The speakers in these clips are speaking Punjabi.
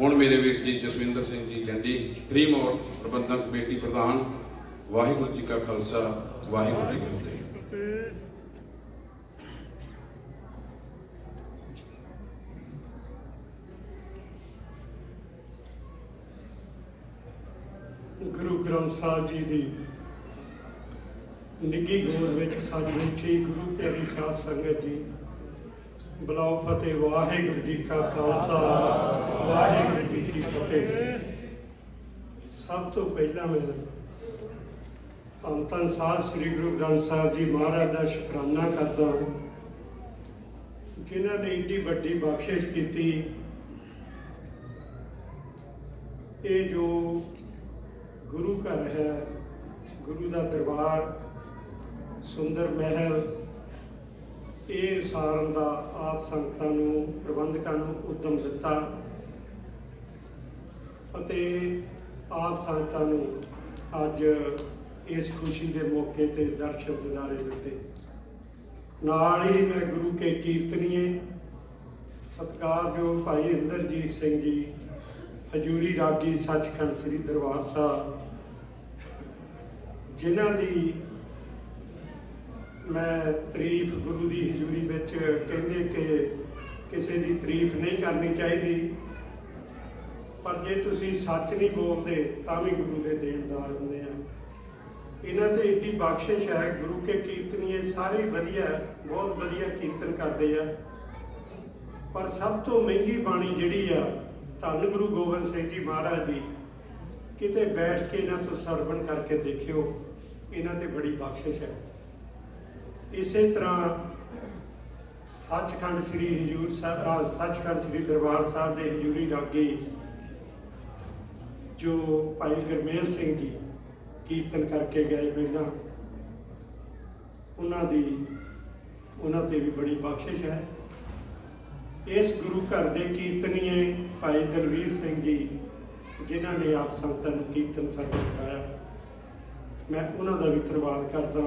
ਹੁਣ ਮੇਰੇ ਵੀਰ ਜੀ ਜਸਵਿੰਦਰ ਸਿੰਘ ਜੀ ਜੰਡੀ ਫ੍ਰੀ ਮੋੜ ਪ੍ਰਬੰਧਕ ਕਮੇਟੀ ਪ੍ਰਧਾਨ, ਵਾਹਿਗੁਰੂ ਜੀ ਕਾ ਖਾਲਸਾ, ਵਾਹਿਗੁਰੂ ਜੀ ਕੀ ਫਤਿਹ। ਗੁਰੂ ਗ੍ਰੰਥ ਸਾਹਿਬ ਜੀ ਦੀ ਨਿੱਗੀ ਗੋਦ ਵਿੱਚ ਸੱਜ ਬੈਠੀ ਗੁਰੂ ਪਿਆਰੀ ਸਾਧ ਸੰਗਤ ਜੀ ਬਲਾਉ ਫਤਿਹ, ਵਾਹਿਗੁਰੂ ਜੀ ਕਾ ਖਾਲਸਾ, ਵਾਹਿਗੁਰੂ ਜੀ ਕੀ ਫਤਿਹ। ਸਭ ਤੋਂ ਪਹਿਲਾਂ ਮੈਂ ਅੰਤਨ ਸਾਹਿਬ ਸ੍ਰੀ ਗੁਰੂ ਗ੍ਰੰਥ ਸਾਹਿਬ ਜੀ ਮਹਾਰਾਜ ਦਾ ਸ਼ੁਕਰਾਨਾ ਕਰਦਾ ਹਾਂ, ਜਿਨ੍ਹਾਂ ਨੇ ਏਡੀ ਵੱਡੀ ਬਖਸ਼ਿਸ਼ ਕੀਤੀ। ਇਹ ਜੋ ਗੁਰੂ ਘਰ ਹੈ, ਗੁਰੂ ਦਾ ਦਰਬਾਰ, ਸੁੰਦਰ ਮਹਿਲ ਇਹ ਸਾਰਨ ਦਾ ਆਪ ਸੰਗਤਾਂ ਨੂੰ, ਪ੍ਰਬੰਧਕਾਂ ਨੂੰ ਉਦਮ ਦਿੱਤਾ ਅਤੇ ਆਪ ਸੰਗਤਾਂ ਨੂੰ ਅੱਜ ਇਸ ਖੁਸ਼ੀ ਦੇ ਮੌਕੇ ਤੇ ਦਰਸ਼ਨ ਦਿਦਾਰੇ ਦਿੱਤੇ। ਨਾਲ ਹੀ ਮੈਂ ਗੁਰੂ ਕੇ ਕੀਰਤਨੀਏ, ਸਤਿਕਾਰਯੋਗ ਭਾਈ ਇੰਦਰਜੀਤ ਸਿੰਘ ਜੀ, ਹਜੂਰੀ ਰਾਗੀ ਸੱਚਖੰਡ ਸ੍ਰੀ ਦਰਬਾਰ ਸਾਹਿਬ, ਜਿਨ੍ਹਾਂ ਦੀ ਮੈਂ ਤਾਰੀਫ ਗੁਰੂ ਦੀ ਹਜ਼ੂਰੀ ਵਿੱਚ ਕਹਿੰਦੇ ਕਿ ਕਿਸੇ ਦੀ ਤਾਰੀਫ ਨਹੀਂ ਕਰਨੀ ਚਾਹੀਦੀ। ਪਰ ਜੇ ਤੁਸੀਂ ਸੱਚ ਨਹੀਂ ਬੋਲਦੇ, ਤਾਂ ਵੀ ਗੁਰੂ ਦੇ ਦੇਣਦਾਰ ਹੁੰਦੇ ਆ। ਇਹਨਾਂ ਤੇ ਇੱਡੀ ਬਖਸ਼ਿਸ਼ ਹੈ, ਗੁਰੂ ਕੇ ਕੀਰਤਨੀਏ ਸਾਰੇ ਵਧੀਆ, ਬਹੁਤ ਵਧੀਆ ਕੀਰਤਨ ਕਰਦੇ ਆ। ਪਰ ਸਭ ਤੋਂ ਮਹਿੰਗੀ ਬਾਣੀ ਜਿਹੜੀ ਆ, ਧੰਨ ਗੁਰੂ ਗੋਬਿੰਦ ਸਿੰਘ ਜੀ ਮਹਾਰਾਜ ਦੀ, ਕਿਤੇ ਬੈਠ ਕੇ ਇਹਨਾਂ ਤੋਂ ਸਰਵਣ ਕਰਕੇ ਦੇਖਿਓ, ਇਹਨਾਂ ਤੇ ਬੜੀ ਬਖਸ਼ਿਸ਼ ਹੈ। ਇਸੇ ਤਰ੍ਹਾਂ ਸੱਚਖੰਡ ਸ੍ਰੀ ਹਜੂਰ ਸਾਹਿਬ ਸੱਚਖੰਡ ਸ੍ਰੀ ਦਰਬਾਰ ਸਾਹਿਬ ਦੇ ਹਜੂਰੀ ਰਾਗੀ ਜੋ ਭਾਈ ਗਰਮੇਲ ਸਿੰਘ ਜੀ ਕੀਰਤਨ ਕਰਕੇ ਗਏ ਪਹਿਲਾਂ, ਉਹਨਾਂ ਦੀ, ਉਹਨਾਂ ਤੇ ਵੀ ਬੜੀ ਬਖਸ਼ਿਸ਼ ਹੈ। ਇਸ ਗੁਰੂ ਘਰ ਦੇ ਕੀਰਤਨੀਏ ਭਾਈ ਦਲਵੀਰ ਸਿੰਘ ਜੀ, ਜਿਨ੍ਹਾਂ ਨੇ ਆਪ ਸੰਗਤਾਂ ਨੂੰ ਕੀਰਤਨ ਸਰਵਣ ਕਰਾਇਆ ਮੈਂ ਉਹਨਾਂ ਦਾ ਵੀ ਧੰਨਵਾਦ ਕਰਦਾ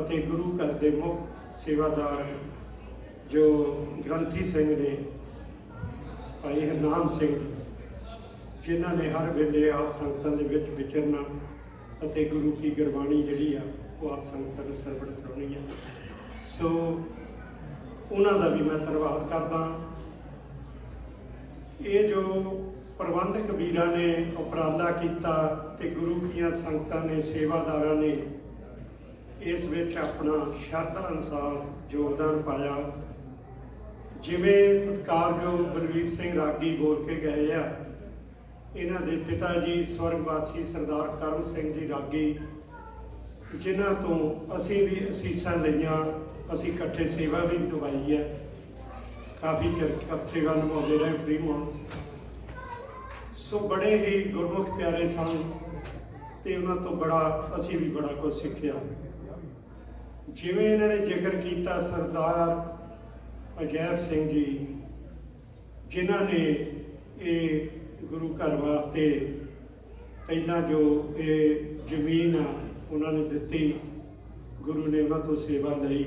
ਅਤੇ ਗੁਰੂ ਘਰ ਦੇ ਮੁੱਖ ਸੇਵਾਦਾਰ ਜੋ ਗ੍ਰੰਥੀ ਸਿੰਘ ਨੇ ਭਾਈ ਹਰਨਾਮ ਸਿੰਘ, ਜਿਨ੍ਹਾਂ ਨੇ ਹਰ ਵੇਲੇ ਆਪ ਸੰਗਤਾਂ ਦੇ ਵਿੱਚ ਵਿਚਰਨਾ ਅਤੇ ਗੁਰੂ ਕੀ ਗੁਰਬਾਣੀ ਜਿਹੜੀ ਆ, ਉਹ ਆਪ ਸੰਗਤਾਂ ਨੂੰ ਸਰਵਣ ਕਰਾਉਣੀ ਆ। ਸੋ ਉਹਨਾਂ ਦਾ ਵੀ ਮੈਂ ਧੰਨਵਾਦ ਕਰਦਾ ਇਹ ਜੋ ਪ੍ਰਬੰਧਕ ਵੀਰਾਂ ਨੇ ਉਪਰਾਲਾ ਕੀਤਾ ਤੇ ਗੁਰੂ ਕੀਆਂ ਸੰਗਤਾਂ ਨੇ, ਸੇਵਾਦਾਰਾਂ ਨੇ ਇਸ ਵਿੱਚ ਆਪਣਾ ਸ਼ਰਧਾ ਅਨੁਸਾਰ ਯੋਗਦਾਨ ਪਾਇਆ। ਜਿਵੇਂ ਸਤਿਕਾਰਯੋਗ ਬਲਵੀਰ ਸਿੰਘ ਰਾਗੀ ਬੋਲ ਕੇ ਗਏ ਆ, ਇਹਨਾਂ ਦੇ ਪਿਤਾ ਜੀ ਸਵਰਗਵਾਸੀ ਸਰਦਾਰ ਕਰਮ ਸਿੰਘ ਜੀ ਰਾਗੀ, ਜਿਨ੍ਹਾਂ ਤੋਂ ਅਸੀਂ ਵੀ ਅਸੀਸਾਂ ਲਈਆਂ, ਅਸੀਂ ਇਕੱਠੇ ਸੇਵਾ ਵੀ ਨਿਭਾਈ ਹੈ। ਕਾਫੀ ਚਿਰ ਸੇਵਾ ਨਿਭਾਉਂਦੇ ਰਹੇ, ਫ੍ਰੀ ਮੋਨ ਸੋ ਬੜੇ ਹੀ ਗੁਰਮੁਖ ਪਿਆਰੇ ਸਨ ਤੇ ਉਹਨਾਂ ਤੋਂ ਬੜਾ ਅਸੀਂ ਵੀ ਬੜਾ ਕੁਝ ਸਿੱਖਿਆ। ਜਿਵੇਂ ਇਹਨਾਂ ਨੇ ਜ਼ਿਕਰ ਕੀਤਾ ਸਰਦਾਰ ਅਜੈਬ ਸਿੰਘ ਜੀ, ਜਿਨ੍ਹਾਂ ਨੇ ਇਹ ਗੁਰੂ ਘਰ ਵਾਸਤੇ ਪਹਿਲਾਂ ਜੋ ਇਹ ਜ਼ਮੀਨ ਆ, ਉਹਨਾਂ ਨੇ ਦਿੱਤੀ, ਗੁਰੂ ਨੇ ਉਹਨਾਂ ਤੋਂ ਸੇਵਾ ਲਈ।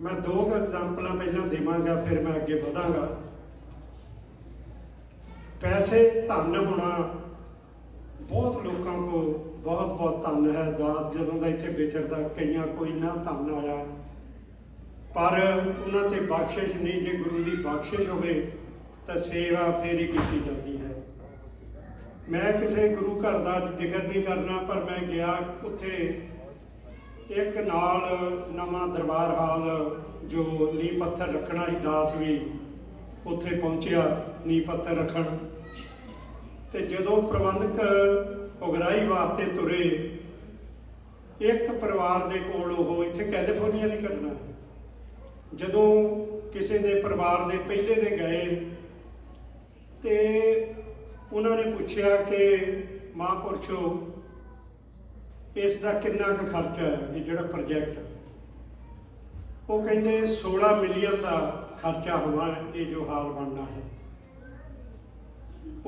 ਮੈਂ ਦੋ ਕੁ ਐਗਜ਼ਾਮਪਲਾਂ ਪਹਿਲਾਂ ਦੇਵਾਂਗਾ, ਫਿਰ ਮੈਂ ਅੱਗੇ ਵਧਾਂਗਾ। ਪੈਸੇ ਧਨ ਹੋਣਾ, ਬਹੁਤ ਲੋਕਾਂ ਕੋ ਬਹੁਤ ਬਹੁਤ ਧਨ ਹੈ। ਦਾਸ ਜਦੋਂ ਦਾ ਇੱਥੇ ਵਿਚਰਦਾ ਕਈਆਂ ਕੋਈ ਇੰਨਾ ਧਨ ਆਇਆ। ਪਰ ਉਹਨਾਂ ਤੇ ਬਖਸ਼ਿਸ਼ ਨਹੀਂ, ਜੇ ਗੁਰੂ ਦੀ ਬਖਸ਼ਿਸ਼ ਹੋਵੇ, ਤਾਂ ਸੇਵਾ ਫੇਰ ਹੀ ਕੀਤੀ ਜਾਂਦੀ ਹੈ। ਮੈਂ ਕਿਸੇ ਗੁਰੂ ਘਰ ਦਾ ਜ਼ਿਕਰ ਨਹੀਂ ਕਰਨਾ, ਪਰ ਮੈਂ ਗਿਆ ਉੱਥੇ ਇੱਕ ਨਾਲ ਨਵਾਂ ਦਰਬਾਰ ਹਾਲ, ਜੋ ਨੀ ਪੱਥਰ ਰੱਖਣਾ ਸੀ, ਦਾਸ ਵੀ ਉੱਥੇ ਪਹੁੰਚਿਆ ਨੀ ਪੱਥਰ ਰੱਖਣ। ਤੇ ਜਦੋਂ ਪ੍ਰਬੰਧਕ ਉਗਰਾਈ ਵਾਸਤੇ ਤੁਰੇ, ਇੱਕ ਪਰਿਵਾਰ ਦੇ ਕੋਲ ਉਹ ਇੱਥੇ ਕੈਲੀਫੋਰਨੀਆ ਦੀ ਘਟਨਾ ਹੈ। ਜਦੋਂ ਕਿਸੇ ਦੇ ਪਰਿਵਾਰ ਦੇ ਪਹਿਲੇ ਦੇ ਗਏ ਤੇ ਉਹਨਾਂ ਨੇ ਪੁੱਛਿਆ ਕਿ ਮਹਾਂਪੁਰਸ਼ੋ ਇਸ ਦਾ ਕਿੰਨਾ ਕੁ ਖਰਚਾ ਹੈ? ਇਹ ਜਿਹੜਾ ਪ੍ਰੋਜੈਕਟ ਉਹ ਕਹਿੰਦੇ 16 ਮਿਲੀਅਨ ਦਾ ਖਰਚਾ ਹੋਣਾ ਇਹ ਜੋ ਹਾਲ ਬਣਨਾ ਹੈ।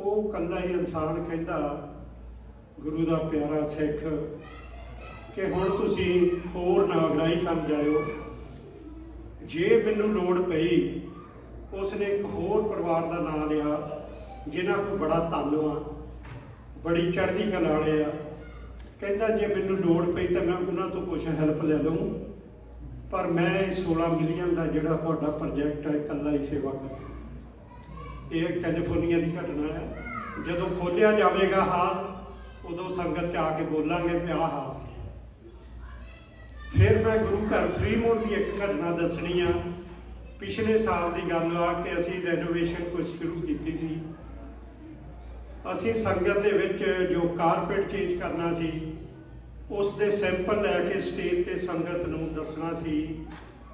ਉਹ ਇਕੱਲਾ ਹੀ ਇਨਸਾਨ ਕਹਿੰਦਾ, ਗੁਰੂ ਦਾ ਪਿਆਰਾ ਸਿੱਖ, ਕਿ ਹੁਣ ਤੁਸੀਂ ਹੋਰ ਨਾ ਅਗਰਾਈ ਕਰਨ ਜਾਇਓ। ਜੇ ਮੈਨੂੰ ਲੋੜ ਪਈ, ਉਸਨੇ ਇੱਕ ਹੋਰ ਪਰਿਵਾਰ ਦਾ ਨਾਮ ਲਿਆ, ਜਿਨ੍ਹਾਂ ਕੋਲ ਬੜਾ ਧਨ ਆ, ਬੜੀ ਚੜ੍ਹਦੀ ਕਲਾ ਵਾਲੇ ਆ। ਕਹਿੰਦਾ, ਜੇ ਮੈਨੂੰ ਲੋੜ ਪਈ ਤਾਂ ਮੈਂ ਉਹਨਾਂ ਤੋਂ ਕੁਝ ਹੈਲਪ ਲੈ ਲਵਾਂ ਪਰ ਮੈਂ ਇਹ 16 ਮਿਲੀਅਨ ਦਾ ਜਿਹੜਾ ਤੁਹਾਡਾ ਪ੍ਰੋਜੈਕਟ ਹੈ ਇਕੱਲਾ ਹੀ ਸੇਵਾ ਕਰ ਇਹ ਕੈਲੀਫੋਰਨੀਆ ਦੀ ਘਟਨਾ ਹੈ। ਜਦੋਂ ਖੋਲਿਆ ਜਾਵੇਗਾ ਹਾਲ, ਉਦੋਂ ਸੰਗਤ ਚ ਆ ਕੇ ਬੋਲਾਂਗੇ ਕਿ ਆਹ ਹਾਲ ਸੀ। ਫਿਰ ਮੈਂ ਗੁਰੂ ਘਰ ਫਰੀਮੋਡ ਦੀ ਇੱਕ ਘਟਨਾ ਦੱਸਣੀ ਆ। ਪਿਛਲੇ ਸਾਲ ਦੀ ਗੱਲ ਆ ਕਿ ਅਸੀਂ ਰੈਨੋਵੇਸ਼ਨ ਕੁਝ ਸ਼ੁਰੂ ਕੀਤੀ ਸੀ। ਅਸੀਂ ਸੰਗਤ ਦੇ ਵਿੱਚ ਜੋ ਕਾਰਪੇਟ ਚੇਂਜ ਕਰਨਾ ਸੀ ਉਸ ਦੇ ਸੈਂਪਲ ਲੈ ਕੇ ਸਟੇਜ ਤੇ ਸੰਗਤ ਨੂੰ ਦੱਸਣਾ ਸੀ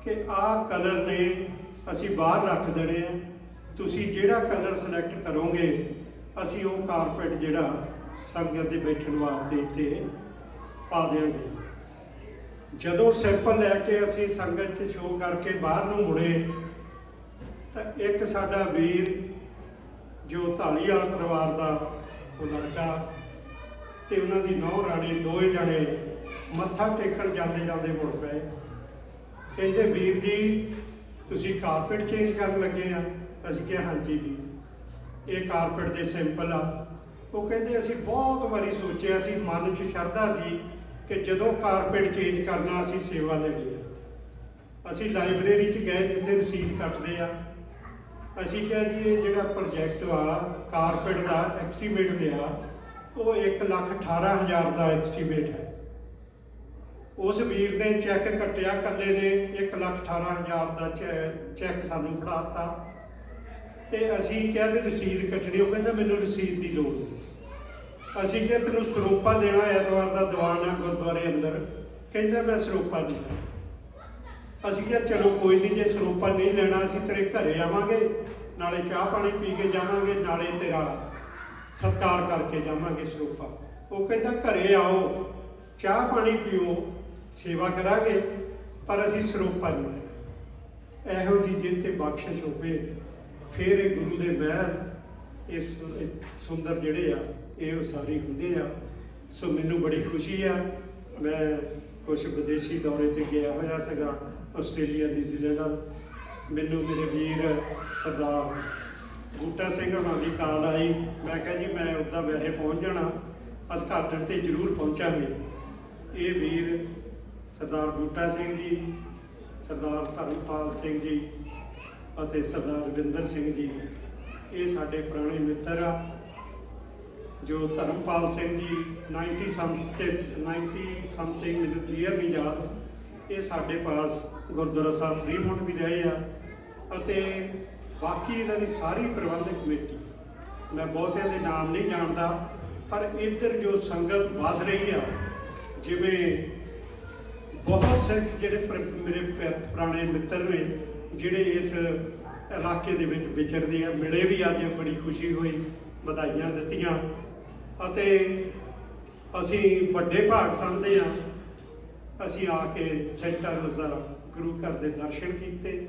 ਕਿ ਆਹ ਕਲਰ ਨੇ ਅਸੀਂ ਬਾਹਰ ਰੱਖ ਦੇਣੇ ਆ। ਤੁਸੀਂ ਜਿਹੜਾ ਕਲਰ ਸਿਲੈਕਟ ਕਰੋਗੇ, ਅਸੀਂ ਉਹ ਕਾਰਪੇਟ ਜਿਹੜਾ ਸੰਗਤ ਦੇ ਬੈਠਣ ਵਾਸਤੇ ਇੱਥੇ ਪਾ ਦੇਵਾਂਗੇ ਜਦੋਂ ਸੈਂਪਲ ਲੈ ਕੇ ਅਸੀਂ ਸੰਗਤ 'ਚ ਸ਼ੋਅ ਕਰਕੇ ਬਾਹਰ ਨੂੰ ਮੁੜੇ, ਤਾਂ ਇੱਕ ਸਾਡਾ ਵੀਰ ਜੋ ਢਾਲੀਵਾਲ ਪਰਿਵਾਰ ਦਾ ਉਹ ਲੜਕਾ ਤੇ ਉਹਨਾਂ ਦੀ ਨੌ ਰਾਣੀ ਦੋਏ ਜਣੇ ਮੱਥਾ ਟੇਕਣ ਜਾਂਦੇ ਜਾਂਦੇ ਮੁੜ ਪਏ। ਕਹਿੰਦੇ, ਵੀਰ ਜੀ, ਤੁਸੀਂ ਕਾਰਪੇਟ ਚੇਂਜ ਕਰਨ ਲੱਗੇ ਆ। ਅਸੀਂ ਕਿਹਾ ਹਾਂਜੀ ਜੀ ਇਹ ਕਾਰਪੇਟ ਦੇ ਸਿੰਪਲ ਆ। ਉਹ ਕਹਿੰਦੇ, ਅਸੀਂ ਬਹੁਤ ਵਾਰੀ ਸੋਚਿਆ ਸੀ, ਮਨ 'ਚ ਸ਼ਰਧਾ ਸੀ ਕਿ ਜਦੋਂ ਕਾਰਪੇਟ ਚੇਂਜ ਕਰਨਾ, ਅਸੀਂ ਸੇਵਾ ਲੈਣੀ ਆ। ਅਸੀਂ ਲਾਇਬ੍ਰੇਰੀ 'ਚ ਗਏ, ਜਿੱਥੇ ਰਸੀਦ ਕੱਟਦੇ ਆ। ਅਸੀਂ ਕਿਹਾ ਜੀ, ਇਹ ਜਿਹੜਾ ਪ੍ਰੋਜੈਕਟ ਆ ਕਾਰਪੇਟ ਦਾ ਐਸਟੀਮੇਟ ਲਿਆ, ਉਹ 1 ਲੱਖ 18 ਹਜ਼ਾਰ ਦਾ ਐਸਟੀਮੇਟ ਹੈ। ਉਸ ਵੀਰ ਨੇ ਚੈੱਕ ਕੱਟਿਆ ਕੱਲੇ ਨੇ 1 ਲੱਖ 18 ਹਜ਼ਾਰ ਦਾ ਚੈੱਕ ਸਾਨੂੰ ਫੜਾਤਾ। ਤੇ ਅਸੀਂ ਕਿਹਾ ਵੀ ਰਸੀਦ ਕੱਟਣੀ, ਉਹ ਕਹਿੰਦਾ ਮੈਨੂੰ ਰਸੀਦ ਦੀ ਲੋੜ ਨਹੀਂ ਅਸੀਂ ਕਿਹਾ ਤੈਨੂੰ ਸਰੋਪਾ ਦੇਣਾ ਐਤਵਾਰ ਦਾ ਦੀਵਾਨ ਆ ਗੁਰਦੁਆਰੇ ਅੰਦਰ ਕਹਿੰਦਾ ਮੈਂ ਸਰੋਪਾ ਨਹੀਂ ਲੈਣਾ। ਅਸੀਂ ਕਿਹਾ ਚਲੋ ਕੋਈ ਨਹੀਂ, ਜੇ ਸਰੋਪਾ ਨਹੀਂ ਲੈਣਾ, ਅਸੀਂ ਤੇਰੇ ਘਰੇ ਆਵਾਂਗੇ, ਨਾਲੇ ਚਾਹ ਪਾਣੀ ਪੀ ਕੇ ਜਾਵਾਂਗੇ, ਨਾਲੇ ਤੇਰਾ ਸਤਿਕਾਰ ਕਰਕੇ ਜਾਵਾਂਗੇ ਸਰੋਪਾ ਉਹ ਕਹਿੰਦਾ ਘਰੇ ਆਓ, ਚਾਹ ਪਾਣੀ ਪੀਓ, ਸੇਵਾ ਕਰਾਂਗੇ, ਪਰ ਅਸੀਂ ਸਰੋਪਾ ਨਹੀਂ ਲੈਣਾ। ਇਹੋ ਜੀ ਜਿਹ ਤੇ ਬਖਸ਼ਿਸ਼ ਹੋਵੇ ਫਿਰ ਇਹ ਗੁਰੂ ਦੇ ਮਹਿਰ ਇਹ ਸੁੰਦਰ ਜਿਹੜੇ ਆ, ਇਹ ਉਸਾਰੀ ਹੁੰਦੇ ਆ। ਸੋ ਮੈਨੂੰ ਬੜੀ ਖੁਸ਼ੀ ਆ। ਮੈਂ ਕੁਝ ਵਿਦੇਸ਼ੀ ਦੌਰੇ ਤੇ ਗਿਆ ਹੋਇਆ ਸੀਗਾ, ਆਸਟ੍ਰੇਲੀਆ, ਨਿਊਜ਼ੀਲੈਂਡ ਮੈਨੂੰ ਮੇਰੇ ਵੀਰ ਸਰਦਾਰ ਬੂਟਾ ਸਿੰਘ ਉਹਨਾਂ ਦੀ ਕਾਲ ਆਈ। ਮੈਂ ਕਿਹਾ ਜੀ, ਮੈਂ ਉੱਦਾਂ ਵੈਸੇ ਪਹੁੰਚ ਜਾਣਾ, ਉਦਘਾਟਨ ਤੇ ਜ਼ਰੂਰ ਪਹੁੰਚਾਂਗੇ। ਇਹ ਵੀਰ ਸਰਦਾਰ ਬੂਟਾ ਸਿੰਘ ਜੀ, ਸਰਦਾਰ ਧਰਮਪਾਲ ਸਿੰਘ ਜੀ ਅਤੇ ਸਰਦਾਰ ਰਵਿੰਦਰ ਸਿੰਘ ਜੀ। ਇਹ ਸਾਡੇ ਪੁਰਾਣੇ ਮਿੱਤਰ ਆ, ਜੋ ਧਰਮਪਾਲ ਸਿੰਘ ਜੀ 90 ਸਮਥਿੰਗ 90 ਸਮਥਿੰਗ ਮੈਨੂੰ ਕਲੀਅਰ ਨਹੀਂ ਯਾਦ। ਇਹ ਸਾਡੇ ਪਾਸ ਗੁਰਦੁਆਰਾ ਸਾਹਿਬ ਫਰੀਮੌਂਟ ਵੀ ਰਹੇ ਆ ਅਤੇ ਬਾਕੀ ਇਹਨਾਂ ਦੀ ਸਾਰੀ ਪ੍ਰਬੰਧਕ ਕਮੇਟੀ। ਮੈਂ ਬਹੁਤਿਆਂ ਦੇ ਨਾਮ ਨਹੀਂ ਜਾਣਦਾ, ਪਰ ਇੱਧਰ ਜੋ ਸੰਗਤ ਵਸ ਰਹੀ ਆ, ਜਿਵੇਂ ਬਹੁਤ ਸਿੱਖ ਜਿਹੜੇ ਮੇਰੇ ਪ- ਪੁਰਾਣੇ ਮਿੱਤਰ ਨੇ ਜਿਹੜੇ ਇਸ ਇਲਾਕੇ ਦੇ ਵਿੱਚ ਵਿਚਰਦੇ ਆ, ਮਿਲੇ ਵੀ ਅੱਜ, ਬੜੀ ਖੁਸ਼ੀ ਹੋਈ, ਵਧਾਈਆਂ ਦਿੱਤੀਆਂ। ਅਤੇ ਅਸੀਂ ਵੱਡੇ ਭਾਗ ਸਮਝਦੇ ਆ। ਅਸੀਂ ਆ ਕੇ ਸੈਂਟਰ ਰੋਜ਼ਾ ਗੁਰੂ ਘਰ ਦੇ ਦਰਸ਼ਨ ਕੀਤੇ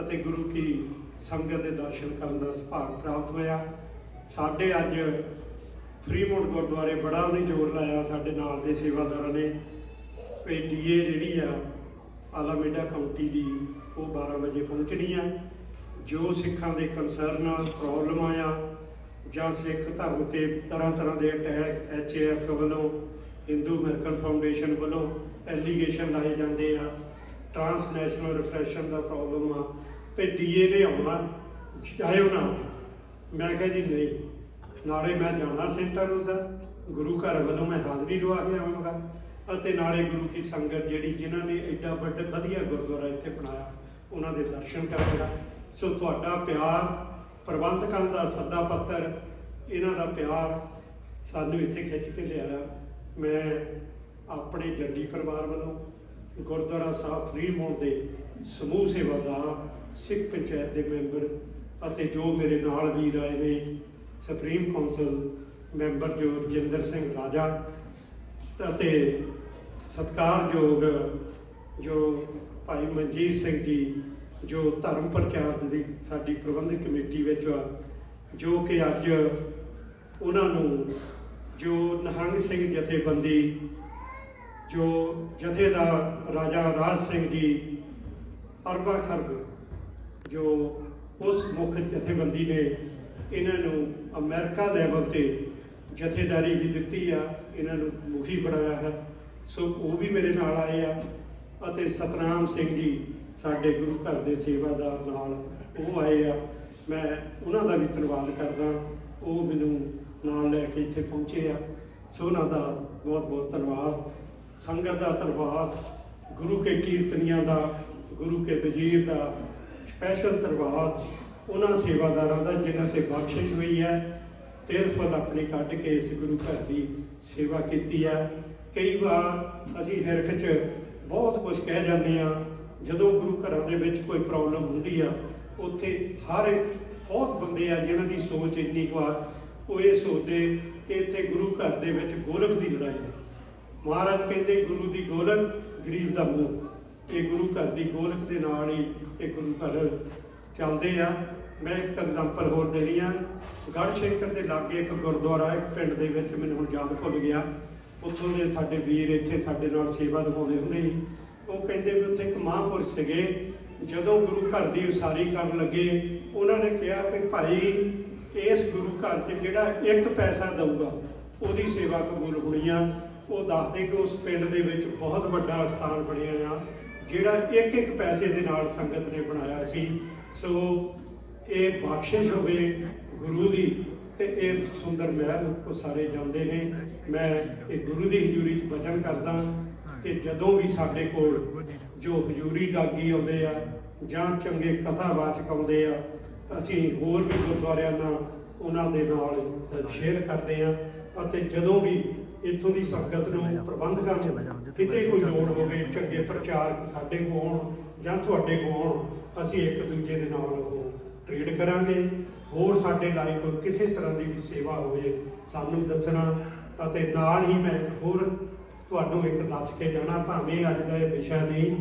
ਅਤੇ ਗੁਰੂ ਕੀ ਸੰਗਤ ਦੇ ਦਰਸ਼ਨ ਕਰਨ ਦਾ ਸੁਭਾਗ ਪ੍ਰਾਪਤ ਹੋਇਆ। ਸਾਡੇ ਅੱਜ ਫਰੀਮੋਡ ਗੁਰਦੁਆਰੇ ਬੜਾ ਉਹਨੇ ਜ਼ੋਰ ਲਾਇਆ ਸਾਡੇ ਨਾਲ ਦੇ ਸੇਵਾਦਾਰਾਂ ਨੇ। ਵੀ ਡੀਏ ਜਿਹੜੀ ਆ ਆਲਾਮੇਡਾ ਕਾਉਂਟੀ ਦੀ ਉਹ 12 ਵਜੇ ਪਹੁੰਚਣੀ ਆ ਜੋ ਸਿੱਖਾਂ ਦੇ ਕੰਸਰਨ ਪ੍ਰੋਬਲਮ ਆਇਆ, ਜਾਂ ਸਿੱਖ ਧਰਮ ਤੇ ਤਰ੍ਹਾਂ ਤਰ੍ਹਾਂ ਦੇ ਅਟੈਕ ਐਚਏਐਫ ਵੱਲੋਂ ਹਿੰਦੂ ਅਮਰੀਕਨ ਫਾਊਂਡੇਸ਼ਨ ਵੱਲੋਂ ਐਲੀਗੇਸ਼ਨ ਲਾਏ ਜਾਂਦੇ ਆ। ਟ੍ਰਾਂਸਨੈਸ਼ਨਲ ਰਿਫਰੈਸ਼ਨ ਦਾ ਪ੍ਰੋਬਲਮ ਆ। ਤੇ ਡੀਏ ਨੇ ਆਉਣਾ, ਚਾਹੇ ਉਹ ਨਾ ਮੈਂ ਕਿਹਾ ਜੀ ਨਹੀਂ। ਨਾਲੇ ਮੈਂ ਜਾਣਾ ਸੈਂਟਰ ਰੋਜ਼ਾ ਗੁਰੂ ਘਰ ਵੱਲੋਂ ਮੈਂ ਹਾਜ਼ਰੀ ਲਵਾ ਕੇ ਆਵਾਂਗਾ। ਅਤੇ ਨਾਲੇ ਗੁਰੂ ਕੀ ਸੰਗਤ ਜਿਹੜੀ ਜਿਨ੍ਹਾਂ ਨੇ ਐਡਾ ਵੱਡਾ, ਵਧੀਆ ਗੁਰਦੁਆਰਾ ਇੱਥੇ ਬਣਾਇਆ। ਉਹਨਾਂ ਦੇ ਦਰਸ਼ਨ ਕਰਾਂਗਾ। ਸੋ ਤੁਹਾਡਾ ਪਿਆਰ ਪ੍ਰਬੰਧਕਾਂ ਦਾ ਸੱਦਾ ਪੱਤਰ, ਇਹਨਾਂ ਦਾ ਪਿਆਰ ਸਾਨੂੰ ਇੱਥੇ ਖਿੱਚ ਕੇ ਲਿਆਇਆ। ਮੈਂ ਆਪਣੇ ਜੱਡੀ ਪਰਿਵਾਰ ਵੱਲੋਂ ਗੁਰਦੁਆਰਾ ਸਾਹਿਬ ਫਰੀਮੌਂਟ ਦੇ ਸਮੂਹ ਸੇਵਾਦਾਰ, ਸਿੱਖ ਪੰਚਾਇਤ ਦੇ ਮੈਂਬਰ ਅਤੇ ਜੋ ਮੇਰੇ ਨਾਲ ਵੀਰ ਆਏ ਨੇ ਸੁਪਰੀਮ ਕੌਂਸਲ ਮੈਂਬਰ ਜੋ ਰਜਿੰਦਰ ਸਿੰਘ ਰਾਜਾ ਅਤੇ ਸਤਿਕਾਰਯੋਗ ਜੋ ਭਾਈ ਮਨਜੀਤ ਸਿੰਘ ਜੀ, ਜੋ ਧਰਮ ਪ੍ਰਚਾਰ ਦੀ ਸਾਡੀ ਪ੍ਰਬੰਧਕ ਕਮੇਟੀ ਵਿੱਚ ਆ, ਜੋ ਕਿ ਅੱਜ ਉਹਨਾਂ ਨੂੰ ਜੋ ਨਿਹੰਗ ਸਿੰਘ ਜਥੇਬੰਦੀ, ਜੋ ਜਥੇਦਾਰ ਰਾਜਾ ਰਾਜ ਸਿੰਘ ਜੀ ਅਰਬਾ ਖਰਬ ਜੋ ਉਸ ਮੁੱਖ ਜਥੇਬੰਦੀ ਨੇ ਇਹਨਾਂ ਨੂੰ ਅਮਰੀਕਾ ਲੈਵਲ ਤੇ ਜਥੇਦਾਰੀ ਵੀ ਦਿੱਤੀ ਆ, ਇਹਨਾਂ ਨੂੰ ਮੁਖੀ ਬਣਾਇਆ ਹੈ। ਸੋ ਉਹ ਵੀ ਮੇਰੇ ਨਾਲ ਆਏ ਆ। ਅਤੇ ਸਤਨਾਮ ਸਿੰਘ ਜੀ ਸਾਡੇ ਗੁਰੂ ਘਰ ਦੇ ਸੇਵਾਦਾਰ ਨਾਲ ਉਹ ਆਏ ਆ। ਮੈਂ ਉਹਨਾਂ ਦਾ ਵੀ ਧੰਨਵਾਦ ਕਰਦਾ। ਉਹ ਮੈਨੂੰ ਨਾਲ ਲੈ ਕੇ ਇੱਥੇ ਪਹੁੰਚੇ ਆ। ਸੋ ਉਹਨਾਂ ਦਾ ਬਹੁਤ ਬਹੁਤ ਧੰਨਵਾਦ। ਸੰਗਤ ਦਾ ਧੰਨਵਾਦ, ਗੁਰੂ ਕੇ ਕੀਰਤਨੀਆਂ ਦਾ, ਗੁਰੂ ਕੇ ਵਜ਼ੀਰ ਦਾ ਸਪੈਸ਼ਲ ਧੰਨਵਾਦ। ਉਹਨਾਂ ਸੇਵਾਦਾਰਾਂ ਦਾ ਜਿਨ੍ਹਾਂ ਤੇ ਬਖਸ਼ਿਸ਼ ਹੋਈ ਹੈ। ਤੇਲ ਫਲ ਆਪਣੀ ਕੱਢ ਕੇ ਇਸ ਗੁਰੂ ਘਰ ਦੀ ਸੇਵਾ ਕੀਤੀ ਹੈ। ਕਈ ਵਾਰ ਅਸੀਂ ਹਿਰਖ 'ਚ ਬਹੁਤ ਕੁਝ ਕਹਿ ਜਾਂਦੇ ਆ ਜਦੋਂ ਗੁਰੂ ਘਰਾਂ ਦੇ ਵਿੱਚ ਕੋਈ ਪ੍ਰੋਬਲਮ ਹੁੰਦੀ ਆ, ਉੱਥੇ ਹਰ ਇੱਕ ਬਹੁਤ ਬੰਦੇ ਆ ਜਿਨ੍ਹਾਂ ਦੀ ਸੋਚ ਇੰਨੀ ਕੁ ਉਹ ਇਹ ਸੋਚਦੇ ਕਿ ਇੱਥੇ ਗੁਰੂ ਘਰ ਦੇ ਵਿੱਚ ਗੋਲਕ ਦੀ ਲੜਾਈ ਹੈ ਮਹਾਰਾਜ ਕਹਿੰਦੇ, ਗੁਰੂ ਦੀ ਗੋਲਕ, ਗਰੀਬ ਦਾ ਮੂੰਹ। ਇਹ ਗੁਰੂ ਘਰ ਦੀ ਗੋਲਕ ਦੇ ਨਾਲ ਹੀ ਇਹ ਗੁਰੂ ਘਰ ਚੱਲਦੇ ਆ। ਮੈਂ ਇੱਕ ਐਗਜ਼ਾਮਪਲ ਹੋਰ ਦੇਣੀ ਆ। ਗੜਸ਼ੇਖਰ ਦੇ ਲਾਗੇ ਇੱਕ ਗੁਰਦੁਆਰਾ, ਇੱਕ ਪਿੰਡ ਦੇ ਵਿੱਚ ਮੈਨੂੰ ਹੁਣ ਯਾਦ ਭੁੱਲ ਗਿਆ। ਉੱਥੋਂ ਦੇ ਸਾਡੇ ਵੀਰ ਇੱਥੇ ਸਾਡੇ ਨਾਲ ਸੇਵਾ ਨਿਭਾਉਂਦੇ ਹੁੰਦੇ ਸੀ। ਉਹ ਕਹਿੰਦੇ ਵੀ ਉੱਥੇ ਇੱਕ ਮਹਾਂਪੁਰਸ਼ ਸੀਗੇ। ਜਦੋਂ ਗੁਰੂ ਘਰ ਦੀ ਉਸਾਰੀ ਕਰਨ ਲੱਗੇ, ਉਹਨਾਂ ਨੇ ਕਿਹਾ ਕਿ ਭਾਈ, ਇਸ ਗੁਰੂ ਘਰ ਤੇ ਜਿਹੜਾ ਇੱਕ ਪੈਸਾ ਦਊਗਾ, ਉਹਦੀ ਸੇਵਾ ਕਬੂਲ ਹੋਣੀ ਆ। ਉਹ ਦੱਸਦੇ ਕਿ ਉਸ ਪਿੰਡ ਦੇ ਵਿੱਚ ਬਹੁਤ ਵੱਡਾ ਸਥਾਨ ਬਣਿਆ ਆ, ਜਿਹੜਾ ਇੱਕ ਇੱਕ ਪੈਸੇ ਦੇ ਨਾਲ ਸੰਗਤ ਨੇ ਬਣਾਇਆ ਸੀ। ਸੋ ਇਹ ਬਖਸ਼ਿਸ਼ ਹੋਵੇ ਗੁਰੂ ਦੀ। ਤੇ ਇਹ ਸੁੰਦਰ ਮਹਿਲ ਕੋ ਸਾਰੇ ਜਾਂਦੇ ਨੇ। ਮੈਂ ਇਹ ਗੁਰੂ ਦੀ ਹਜ਼ੂਰੀ 'ਚ ਬਚਨ ਕਰਦਾ ਕਿ ਜਦੋਂ ਵੀ ਸਾਡੇ ਕੋਲ ਜੋ ਹਜ਼ੂਰੀ ਡਾਗੀ ਆਉਂਦੇ ਆ ਜਾਂ ਚੰਗੇ ਕਥਾਵਾਚਕ ਆਉਂਦੇ ਆ, ਅਸੀਂ ਹੋਰ ਵੀ ਗੁਰਦੁਆਰਿਆਂ ਨਾਲ ਉਹਨਾਂ ਦੇ ਨਾਲ ਸ਼ੇਅਰ ਕਰਦੇ ਆ ਅਤੇ ਜਦੋਂ ਵੀ ਇੱਥੋਂ ਦੀ ਸੰਗਤ ਨੂੰ ਪ੍ਰਬੰਧਕਾਂ ਨੂੰ ਕਿਤੇ ਕੋਈ ਲੋੜ ਹੋਵੇ, ਚੰਗੇ ਪ੍ਰਚਾਰਕ ਸਾਡੇ ਕੋਲ ਆਉਣ ਜਾਂ ਤੁਹਾਡੇ ਕੋਲ ਆਉਣ ਅਸੀਂ ਇੱਕ ਦੂਜੇ ਦੇ ਨਾਲ ਉਹ ਟ੍ਰੇਡ ਕਰਾਂਗੇ। ਹੋਰ ਸਾਡੇ ਲਾਈਫ ਕਿਸੇ ਤਰ੍ਹਾਂ ਦੀ ਵੀ ਸੇਵਾ ਹੋਵੇ, ਸਾਨੂੰ ਦੱਸਣਾ ਅਤੇ ਨਾਲ ਹੀ ਮੈਂ ਹੋਰ ਤੁਹਾਨੂੰ ਇੱਕ ਦੱਸ ਕੇ ਜਾਣਾ, ਭਾਵੇਂ ਅੱਜ ਦਾ ਇਹ ਵਿਸ਼ਾ ਨਹੀਂ,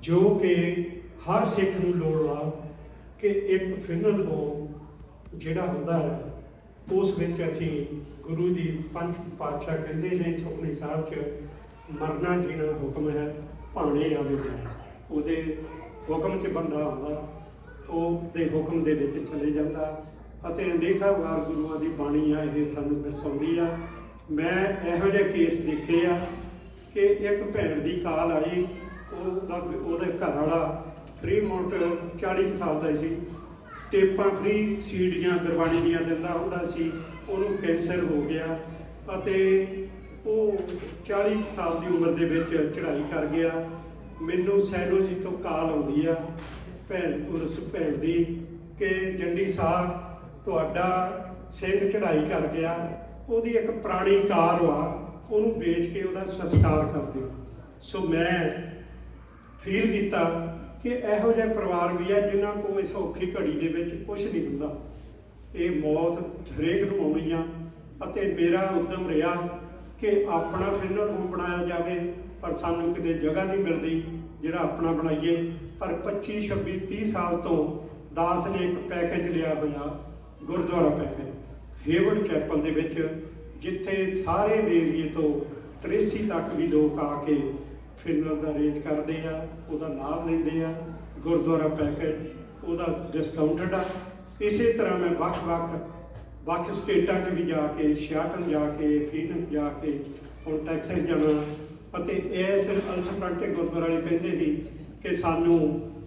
ਜੋ ਕਿ ਹਰ ਸਿੱਖ ਨੂੰ ਲੋੜ ਆ ਕਿ ਇੱਕ ਫਿਨਲ ਹੋਮ ਜਿਹੜਾ ਹੁੰਦਾ ਹੈ, ਉਸ ਵਿੱਚ ਅਸੀਂ ਗੁਰੂ ਦੀ ਪੰਜ ਪਾਤਸ਼ਾਹ ਕਹਿੰਦੇ ਨੇ ਸੁਖਨੀ ਸਾਹਿਬ ਚ, ਮਰਨਾ ਜੀਣਾ ਹੁਕਮ ਹੈ ਭਾਣੇ ਆਵੇ ਦੇ ਉਹਦੇ ਹੁਕਮ 'ਚ ਬੰਦਾ ਆਉਂਦਾ ਉਹ ਦੇ ਹੁਕਮ ਦੇ ਵਿੱਚ ਚਲੇ ਜਾਂਦਾ ਅਤੇ ਅਨੇਕਾਂ ਵਾਰ ਗੁਰੂਆਂ ਦੀ ਬਾਣੀ ਆ, ਇਹ ਸਾਨੂੰ ਦਰਸਾਉਂਦੀ ਆ। ਮੈਂ ਇਹੋ ਜਿਹੇ ਕੇਸ ਦੇਖੇ ਆ ਕਿ ਇੱਕ ਭੈਣ ਦੀ ਕਾਲ ਆਈ ਉਹਦਾ ਉਹਦੇ ਘਰ ਵਾਲਾ ਫ੍ਰੀ ਮਾਊਂਟ 40 ਕੁ ਸਾਲ ਦਾ ਸੀ। ਟੇਪਾਂ ਫ੍ਰੀ ਸੀਡੀਆਂ ਗੁਰਬਾਣੀ ਦੀਆਂ ਦਿੰਦਾ ਹੁੰਦਾ ਸੀ, ਉਹਨੂੰ ਕੈਂਸਰ ਹੋ ਗਿਆ ਅਤੇ ਉਹ 40 ਕੁ ਸਾਲ ਦੀ ਉਮਰ ਦੇ ਵਿੱਚ ਚੜ੍ਹਾਈ ਕਰ ਗਿਆ। ਮੈਨੂੰ ਸੈਲੋ ਜੀ ਤੋਂ ਕਾਲ ਆਉਂਦੀ ਆ ਭੈਣ, ਪੁਰਸ ਭੈਣ ਦੀ ਕਿ ਜੰਡੀ ਸਾਹਿਬ ਤੁਹਾਡਾ ਸਿੰਘ ਚੜ੍ਹਾਈ ਕਰ ਗਿਆ। ਉਹਦੀ ਇੱਕ ਪੁਰਾਣੀ ਕਾਰ ਵਾ, ਉਹਨੂੰ ਵੇਚ ਕੇ ਉਹਦਾ ਸੰਸਕਾਰ ਕਰ ਦਿਓ। ਸੋ ਮੈਂ ਫੀਲ ਕੀਤਾ ਕਿ ਇਹੋ ਜਿਹੇ ਪਰਿਵਾਰ ਵੀ ਆ ਜਿਨ੍ਹਾਂ ਕੋਲ ਇਸ ਔਖੀ ਘੜੀ ਦੇ ਵਿੱਚ ਕੁਝ ਨਹੀਂ ਹੁੰਦਾ। ਇਹ ਮੌਤ ਹਰੇਕ ਨੂੰ ਆਉਣੀ ਆ ਅਤੇ ਮੇਰਾ ਉਦਮ ਰਿਹਾ ਕਿ ਆਪਣਾ ਫਿਨਲ ਹੋਮ ਬਣਾਇਆ ਜਾਵੇ। ਪਰ ਸਾਨੂੰ ਕਿਤੇ ਜਗ੍ਹਾ ਨਹੀਂ ਮਿਲਦੀ ਜਿਹੜਾ ਆਪਣਾ ਬਣਾਈਏ। ਪਰ 25 26 30 ਸਾਲ ਤੋਂ ਦਾਸ ਨੇ ਇੱਕ ਪੈਕੇਜ ਲਿਆ ਹੋਇਆ, ਗੁਰਦੁਆਰਾ ਪੈਕੇਜ ਹੇਵਰਡ ਚੈਪਲ ਦੇ ਵਿੱਚ, ਜਿੱਥੇ ਸਾਰੇ ਏਰੀਏ ਤੋਂ ਟ੍ਰੇਸੀ ਤੱਕ ਵੀ ਲੋਕ ਆ ਕੇ ਫਿਨਲ ਦਾ ਅਰੇਂਜ ਕਰਦੇ ਆ, ਉਹਦਾ ਲਾਭ ਲੈਂਦੇ ਆ, ਗੁਰਦੁਆਰਾ ਪੈਕੇਜ ਉਹਦਾ ਡਿਸਕਾਊਂਟਡ ਆ। ਇਸੇ ਤਰ੍ਹਾਂ ਮੈਂ ਵੱਖ-ਵੱਖ ਵੱਖ ਸਟੇਟਾਂ 'ਚ ਵੀ ਜਾ ਕੇ ਸ਼ਿਆਟਨ ਜਾ ਕੇ ਫੀਨਿਕਸ ਜਾ ਕੇ, ਹੁਣ ਟੈਕਸਸ ਜਾਣਾ ਅਤੇ ਇਸ ਅਲਸਫਰੰਟੇ ਗੁਰਦੁਆਰਾ ਵਾਲੇ ਕਹਿੰਦੇ ਸੀ ਕਿ ਸਾਨੂੰ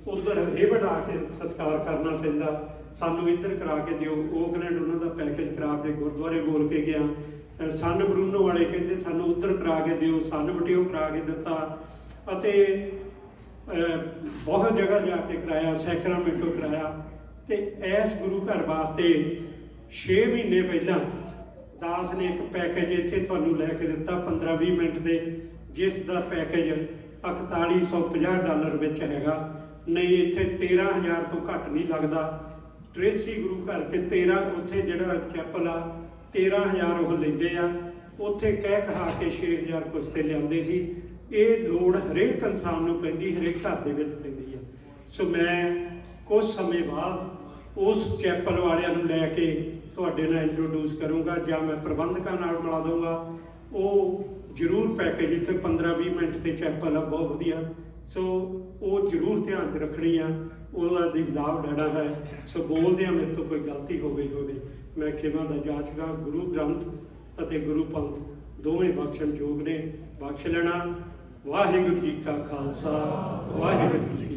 ਉਧਰ ਇਹ ਆ ਕੇ ਸੰਸਕਾਰ ਕਰਨਾ ਪੈਂਦਾ। ਸਾਨੂੰ ਇੱਧਰ ਕਰਾ ਕੇ ਦਿਓ। ਓਕਲੈਂਡ ਉਹਨਾਂ ਦਾ ਪੈਕੇਜ ਕਰਾ ਕੇ ਗੁਰਦੁਆਰੇ ਬੋਲ ਕੇ ਗਿਆ। ਅਹ ਸਨ ਬਰੂਨੋ ਵਾਲੇ ਕਹਿੰਦੇ ਸਾਨੂੰ ਉੱਧਰ ਕਰਾ ਕੇ ਦਿਓ, ਸਨ ਬਟਿਓ ਕਰਾ ਕੇ ਦਿੱਤਾ। ਅਤੇ ਬਹੁਤ ਜਗ੍ਹਾ ਜਾ ਕੇ ਕਰਾਇਆ, ਸੈਕਰਾਮੈਂਟੋ ਕਰਾਇਆ। ਤੇ ਇਸ ਗੁਰੂ ਘਰ ਵਾਸਤੇ 6 ਮਹੀਨੇ ਪਹਿਲਾਂ ਦਾਸ ਨੇ ਇੱਕ ਪੈਕੇਜ ਇੱਥੇ ਤੁਹਾਨੂੰ ਲੈ ਕੇ ਦਿੱਤਾ 15-20 ਮਿੰਟ ਦੇ। ਜਿਸ ਦਾ ਪੈਕੇਜ 4150 ਡਾਲਰ ਵਿੱਚ ਹੈਗਾ। ਨਹੀਂ, ਇੱਥੇ 13000 ਤੋਂ ਘੱਟ ਨਹੀਂ ਲੱਗਦਾ। ਟ੍ਰੇਸੀ ਗੁਰੂ ਘਰ ਤੇ 13 ਉੱਥੇ ਜਿਹੜਾ ਚੈਪਲ ਆ 13000 ਉਹ ਲੈਂਦੇ ਆ। ਉੱਥੇ ਕਹਿ ਕਹਾ ਕੇ 6000 ਕੁਛ ਤੇ ਲਿਆਉਂਦੇ ਸੀ। ਇਹ ਲੋੜ ਹਰੇਕ ਇਨਸਾਨ ਨੂੰ ਪੈਂਦੀ, ਹਰੇਕ ਘਰ ਦੇ ਵਿੱਚ ਪੈਂਦੀ ਆ। ਸੋ ਮੈਂ ਕੁਝ ਸਮੇਂ ਬਾਅਦ ਉਸ ਚੈਪਲ ਵਾਲਿਆਂ ਨੂੰ ਲੈ ਕੇ ਤੁਹਾਡੇ ਨਾਲ ਇੰਟਰੋਡਿਊਸ ਕਰੂੰਗਾ, ਜਾਂ ਮੈਂ ਪ੍ਰਬੰਧਕਾਂ ਨਾਲ ਮਿਲਾ ਦਊਂਗਾ। ਉਹ ਜ਼ਰੂਰ ਪੈਕੇਜ ਇੱਥੇ 15-20 ਮਿੰਟ ਤੇ ਚੈਪਲ ਆ, ਬਹੁਤ ਵਧੀਆ। ਸੋ ਉਹ ਜ਼ਰੂਰ ਧਿਆਨ 'ਚ ਰੱਖਣੀ ਆ। ਉਹਦਾ ਦੀ ਲਾਭ ਲੈਣਾ ਹੈ। ਸੋ ਬੋਲਦਿਆਂ ਮੇਰੇ ਤੋਂ ਕੋਈ ਗਲਤੀ ਹੋ ਗਈ ਹੋਵੇ। ਮੈਂ ਖਿਮਾ ਦਾ ਜਾਚਗਾ ਗੁਰੂ ਗ੍ਰੰਥ ਅਤੇ ਗੁਰੂ ਪੰਥ ਦੋਵੇਂ ਬਖਸ਼ਣ ਯੋਗ ਨੇ। ਬਖਸ਼ ਲੈਣਾ। ਵਾਹਿਗੁਰੂ ਜੀ ਕਾ ਖਾਲਸਾ। ਵਾਹਿਗੁਰੂ ਜੀ